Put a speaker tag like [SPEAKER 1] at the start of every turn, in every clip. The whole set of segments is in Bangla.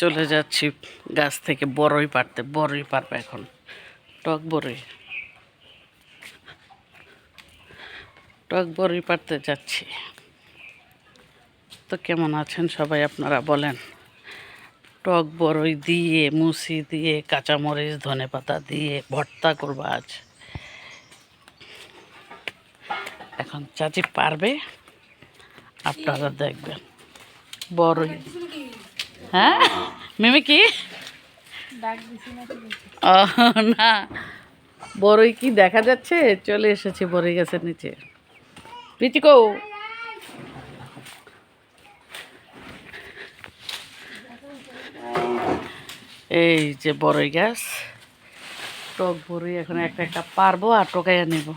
[SPEAKER 1] চলে যাচ্ছি গাছ থেকে বড়ই পারতে বড়ই পারবে এখন। টক বড়ই টক বড়ই পারতে যাচ্ছি। তো কেমন আছেন সবাই আপনারা বলেন? টক বড়ই দিয়ে, মুসি দিয়ে, কাঁচামরিচ, ধনে পাতা দিয়ে, ভর্তা করব আজ। এখন চাচি পারবে? আপনারা দেখবেন। বড়ই হ্যাঁ? মিমি কি ও, না। বড়ই কি দেখা যাচ্ছে? চলে এসেছে বড়ই গাছের নিচে। প্রীতিকো। এই যে বড়ই গাছ। টক বড়ই, এখন একটা একটা পারব আর টোকাইয়া নেব।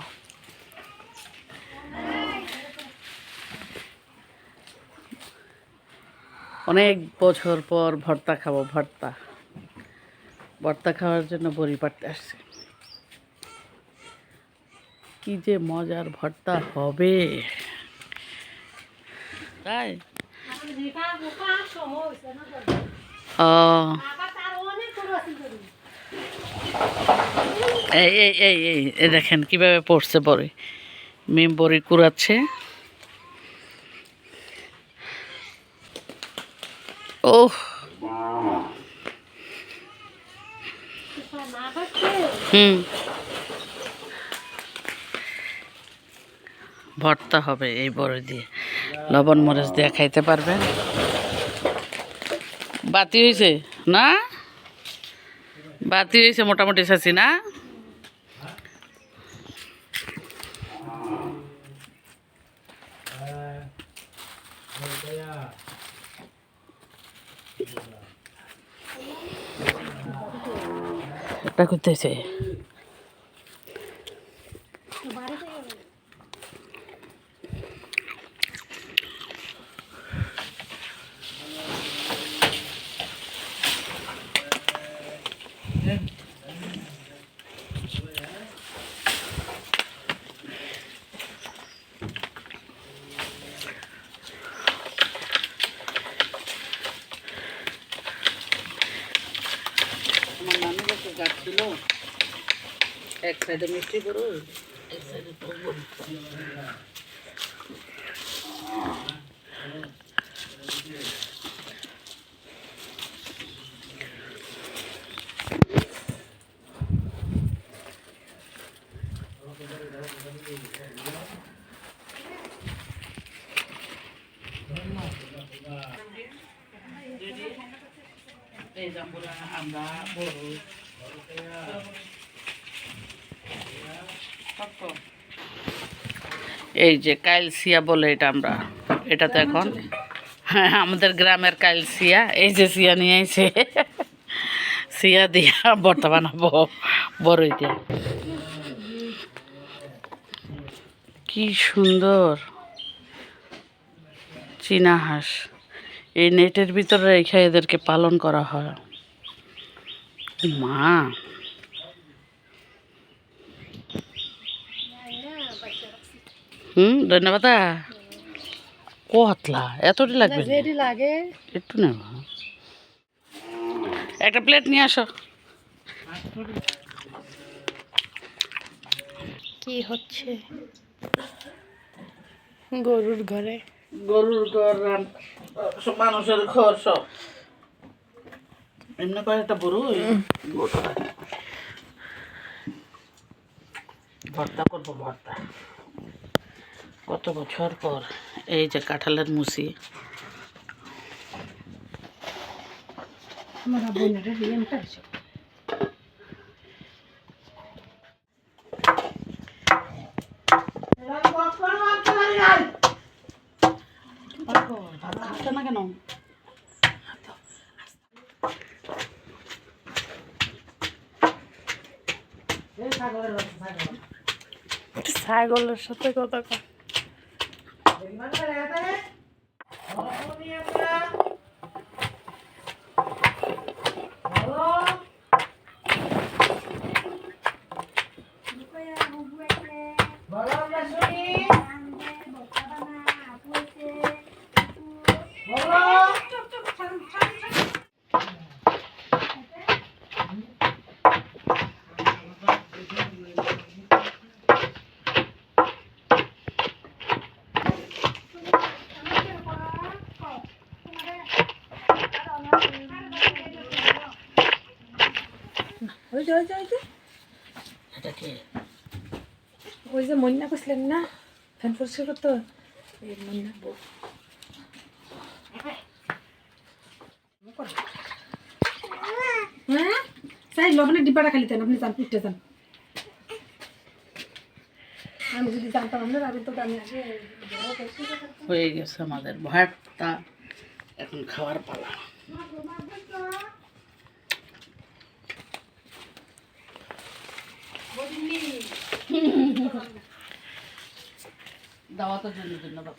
[SPEAKER 1] অনেক বছর পর ভর্তা খাব, ভর্তা। ভর্তা খাওয়ার জন্য বড়ি পাড়তে আসছে। কি যে মজার ভর্তা হবে। তাই? এই এই এই দেখেন কীভাবে পড়ছে বড়ি। মেম বড়ি কুড়াচ্ছে। ওহ। হুম। ভর্তা হবে এই বড়ি দিয়ে। লবণ মরিচ দিয়ে খাইতে পারবেন বাতি হয়েছে না? বাতি হয়েছে মোটামুটি চাচি, না? এটা করতেছে কাছে গাছ ছিল এক সাইডে মিষ্টি করুন এক সাইডে এই যে কাইলসিয়া বলে এটা আমরা, এটা তো এখন হ্যাঁ আমাদের গ্রামের কাইলসিয়া, এই যে সিয়া নিয়ে আইছে, সিয়া দিয়া বর্তমান বড়ই দিয়া। কি সুন্দর, চীনা হাঁস। এই নেটের ভিতরে রেখে এদেরকে পালন করা হয়। মা। হুম ধন্যবাদ। কতলা এতটি লাগবে?
[SPEAKER 2] লাগে।
[SPEAKER 1] একটু নেব। একটা প্লেট নিয়ে আসো।
[SPEAKER 2] কি হচ্ছে? গরুর ঘরে।
[SPEAKER 1] গরুর ঘর মানুষের ঘর সব। এমনি করে একটা বড় ভর্তা করব ভর্তা। কত বছর পর এই যে কাঁঠালের মুসি।
[SPEAKER 2] আমার বোনের রিয়েমটা
[SPEAKER 1] না কেন?
[SPEAKER 2] ছাগলের সাথে কথা
[SPEAKER 3] যে ওই যে ওই যে।
[SPEAKER 1] এটা
[SPEAKER 3] ওই যে মন্যা করছিলেন না? ফ্যান পরিষ্কার করতো এই মন্যা বউ হ্যাঁ লবণের ডিব্বাটা খালি দেন আপনি যান পিঠটা যান। আমি যদি জানতাম আমি তো আগে
[SPEAKER 1] হয়ে গেছে আমাদের ভর্তা এখন খাওয়ার পালা। দাওয়াতের জন্য ধন্যবাদ।